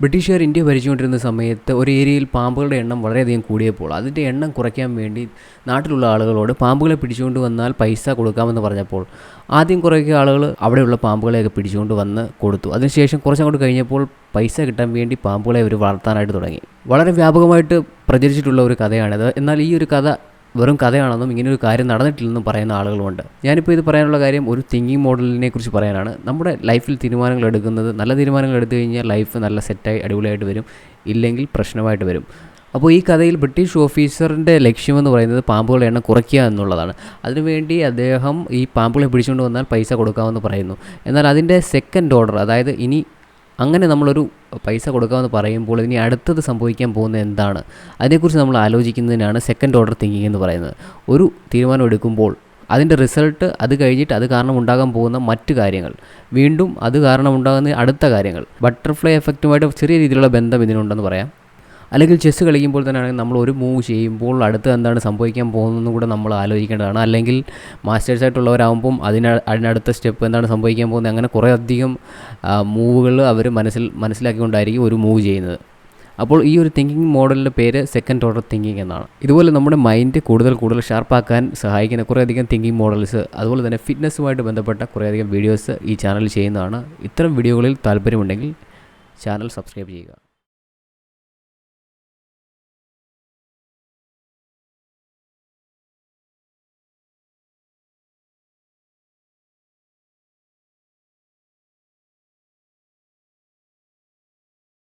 ബ്രിട്ടീഷുകാർ ഇന്ത്യ ഭരിച്ചുകൊണ്ടിരുന്ന സമയത്ത് ഒരു ഏരിയയിൽ പാമ്പുകളുടെ എണ്ണം വളരെയധികം കൂടിയപ്പോൾ അതിന്റെ എണ്ണം കുറയ്ക്കാൻ വേണ്ടി നാട്ടിലുള്ള ആളുകളോട് പാമ്പുകളെ പിടിച്ചുകൊണ്ട് വന്നാൽ പൈസ കൊടുക്കാമെന്ന് പറഞ്ഞപ്പോൾ ആദ്യം കുറേയൊക്കെ ആളുകൾ അവിടെയുള്ള പാമ്പുകളെയൊക്കെ പിടിച്ചുകൊണ്ട് വന്ന് കൊടുത്തു. അതിനുശേഷം കുറച്ചങ്ങോട്ട് കഴിഞ്ഞപ്പോൾ പൈസ കിട്ടാൻ വേണ്ടി പാമ്പുകളെ അവർ വളർത്താനായിട്ട് തുടങ്ങി. വളരെ വ്യാപകമായിട്ട് പ്രചരിച്ചിട്ടുള്ള ഒരു കഥയാണിത്. എന്നാൽ ഈ ഒരു കഥ വെറും കഥയാണെന്നും ഇങ്ങനെ ഒരു കാര്യം നടന്നിട്ടില്ലെന്നും പറയുന്ന ആളുകളുമുണ്ട്. ഞാനിപ്പോൾ ഇത് പറയാനുള്ള കാര്യം ഒരു തിങ്കിങ് മോഡലിനെ കുറിച്ച് പറയാനാണ്. നമ്മുടെ ലൈഫിൽ തീരുമാനങ്ങൾ എടുക്കുന്നത് നല്ല തീരുമാനങ്ങൾ എടുത്തു കഴിഞ്ഞാൽ ലൈഫ് നല്ല സെറ്റായി അടിപൊളിയായിട്ട് വരും ഇല്ലെങ്കിൽ പ്രശ്നമായിട്ട് വരും. അപ്പോൾ ഈ കഥയിൽ ബ്രിട്ടീഷ് ഓഫീസറിന്റെ ലക്ഷ്യമെന്ന് പറയുന്നത് പാമ്പുകളെ എണ്ണം കുറയ്ക്കുക എന്നുള്ളതാണ്. അതിനുവേണ്ടി അദ്ദേഹം ഈ പാമ്പുകളെ പിടിച്ചുകൊണ്ട് വന്നാൽ പൈസ കൊടുക്കാമെന്ന് പറയുന്നു. എന്നാൽ അതിന്റെ സെക്കൻഡ് ഓർഡർ അതായത് ഇനി അങ്ങനെ നമ്മളൊരു പൈസ കൊടുക്കാമെന്ന് പറയുമ്പോൾ ഇനി അടുത്തത് സംഭവിക്കാൻ പോകുന്നത് എന്താണ്? അതിനെക്കുറിച്ച് നമ്മൾ ആലോചിക്കുന്നതിനാണ് സെക്കൻഡ് ഓർഡർ തിങ്കിങ് എന്ന് പറയുന്നത്. ഒരു തീരുമാനം എടുക്കുമ്പോൾ അതിന്റെ റിസൾട്ട് അത് കഴിഞ്ഞിട്ട് അത് കാരണം ഉണ്ടാകാൻ പോകുന്ന മറ്റു കാര്യങ്ങൾ വീണ്ടും അത് കാരണം ഉണ്ടാകുന്ന അടുത്ത കാര്യങ്ങൾ ബട്ടർഫ്ലൈ എഫക്റ്റുമായിട്ട് ചെറിയ രീതിയിലുള്ള ബന്ധം ഇതിനുണ്ടെന്ന് പറയാം. അല്ലെങ്കിൽ ചെസ്സ് കളിക്കുമ്പോൾ തന്നെ ആണെങ്കിൽ നമ്മൾ ഒരു മൂവ് ചെയ്യുമ്പോൾ അടുത്ത് എന്താണ് സംഭവിക്കാൻ പോകുന്നതെന്ന് കൂടെ നമ്മൾ ആലോചിക്കേണ്ടതാണ്. അല്ലെങ്കിൽ മാസ്റ്റേഴ്സ് ആയിട്ടുള്ളവരാകുമ്പം അതിന് അതിനടുത്ത സ്റ്റെപ്പ് എന്താണ് സംഭവിക്കാൻ പോകുന്നത്? അങ്ങനെ കുറേ അധികം മൂവുകൾ അവർ മനസ്സിൽ മനസ്സിലാക്കിക്കൊണ്ടായിരിക്കും ഒരു മൂവ് ചെയ്യുന്നത്. അപ്പോൾ ഈ ഒരു തിങ്കിങ് മോഡലിന്റെ പേര് സെക്കൻഡ് ഓർഡർ തിങ്കിങ് എന്നാണ്. ഇതുപോലെ നമ്മുടെ മൈൻഡ് കൂടുതൽ കൂടുതൽ ഷാർപ്പാക്കാൻ സഹായിക്കുന്ന കുറേയധികം തിങ്കിങ് മോഡൽസ് അതുപോലെ തന്നെ ഫിറ്റ്നസ്സുമായിട്ട് ബന്ധപ്പെട്ട കുറേയധികം വീഡിയോസ് ഈ ചാനൽ ചെയ്യുന്നതാണ്. ഇത്തരം വീഡിയോകളിൽ താല്പര്യമുണ്ടെങ്കിൽ ചാനൽ സബ്സ്ക്രൈബ് ചെയ്യുക.